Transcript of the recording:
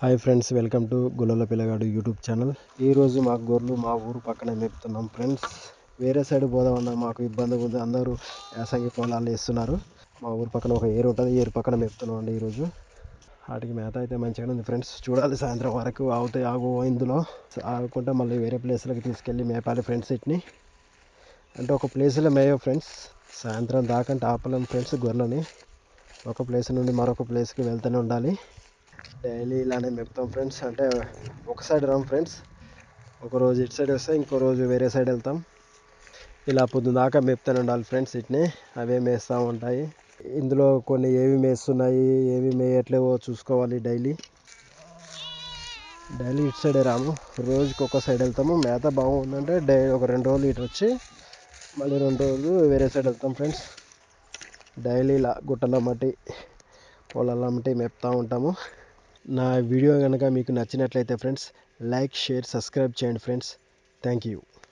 Hi friends welcome to గుల్లల పిల్లగాడు YouTube channel. ఈరోజు మా గొర్రెలు మా ఊరు పక్కన మేపుతున్నాం ఫ్రెండ్స్. వేరే సైడ్ పోదామన్నా మాకు ఇబ్బంది ఉంది. అందరూ యాసంగి పొలాలు వేస్తున్నారు. మా ఊరు పక్కన ఒక ఏరు ఉంటుంది. ఏరు పక్కన మేపుతున్నాం అండి ఈరోజు. వాటికి మేత అయితే మంచిగానే ఉంది ఫ్రెండ్స్. చూడాలి సాయంత్రం వరకు ఆగుతాయి ఆగు ఇందులో. ఆగుకుంటే మళ్ళీ వేరే ప్లేస్లకి తీసుకెళ్ళి మేపాలి ఫ్రెండ్స్ ఇట్ని అంటే ఒక ప్లేస్లో మేయో ఫ్రెండ్స్. సాయంత్రం దాకా అంటే ఆపలేం ఫ్రెండ్స్ గొర్రెలని. ఒక ప్లేస్ నుండి మరొక ప్లేస్కి వెళ్తూనే ఉండాలి. డైలీ ఇలానే మెప్తాం ఫ్రెండ్స్. అంటే ఒక సైడ్ రాం ఫ్రెండ్స్. ఒక రోజు ఇటు సైడ్ వస్తే ఇంకో రోజు వేరే సైడ్ వెళ్తాం. ఇలా పొద్దుదాకా దాకా మేపుతూనే ఉండాలి ఫ్రెండ్స్ వీటిని అవే మేస్తూ ఉంటాయి. ఇందులో కొన్ని ఏవి మేస్తున్నాయి ఏవి మేయట్లేవో చూసుకోవాలి డైలీ. డైలీ ఇటు సైడే రాము. రోజుకి ఒక సైడ్ వెళ్తాము. మేత బాగుందంటే డై ఒక రెండు రోజులు ఇటు వచ్చి మళ్ళీ రెండు రోజులు వేరే సైడ్ వెళ్తాం ఫ్రెండ్స్. డైలీ ఇలా గుట్టల మట్టి పొలాల మట్టి మేపుతూ ఉంటాము. నా వీడియో కనుక మీకు నచ్చినట్లయితే ఫ్రెండ్స్ లైక్ షేర్ సబ్స్క్రైబ్ చేయండి ఫ్రెండ్స్. Thank you.